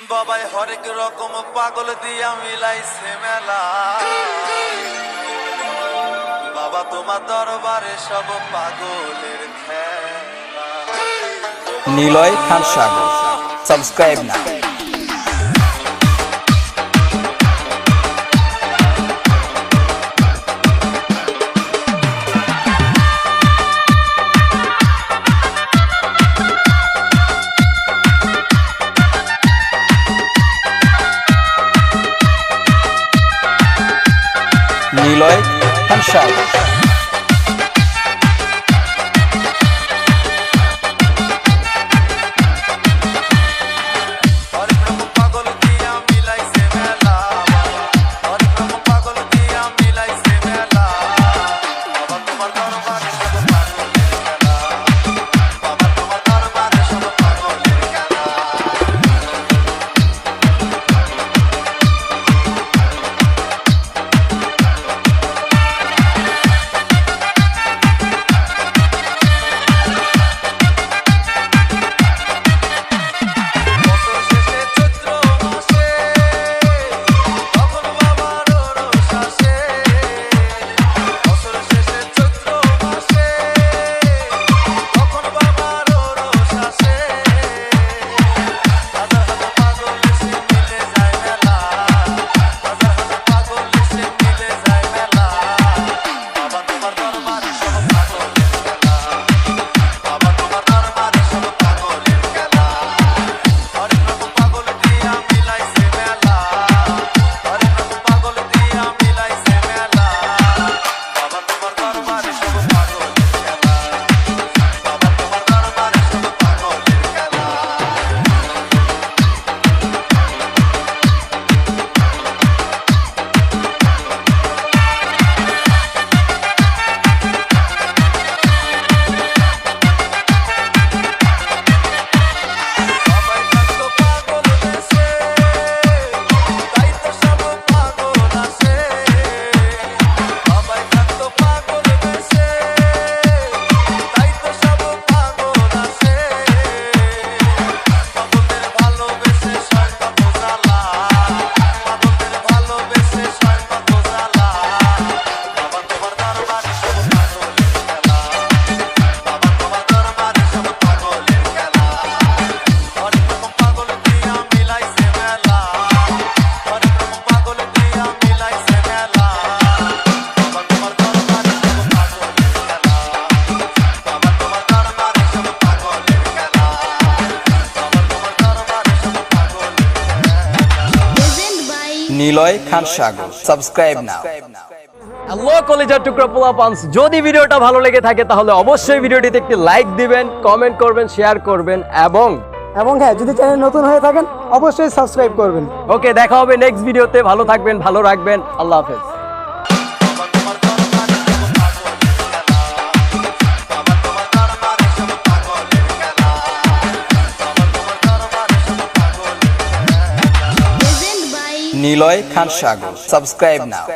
বাবাই হরেক রকম পাগল দিয়া মিলাইছে মেলা। বাবা, তোমার দরবারে সব পাগলের খেলা। নিলয় খান সাগর। সাবস্ক্রাইব না। নিলয় হানসার নিলয় খান সাগর। সাবস্ক্রাইব নাও যদি ভিডিওটা ভালো লেগে থাকে তাহলে অবশ্যই ভিডিওটিতে একটি লাইক দিবেন কমেন্ট করবেন শেয়ার করবেন এবং এবং হ্যাঁ যদি চ্যানেল নতুন হয়ে থাকেন অবশ্যই সাবস্ক্রাইব করবেন। ওকে দেখা হবে নেক্সট ভিডিওতে ভালো থাকবেন ভালো রাখবেন। আল্লাহ হাফেজ। নিলয় খান সাগর সাবস্ক্রাইব নাও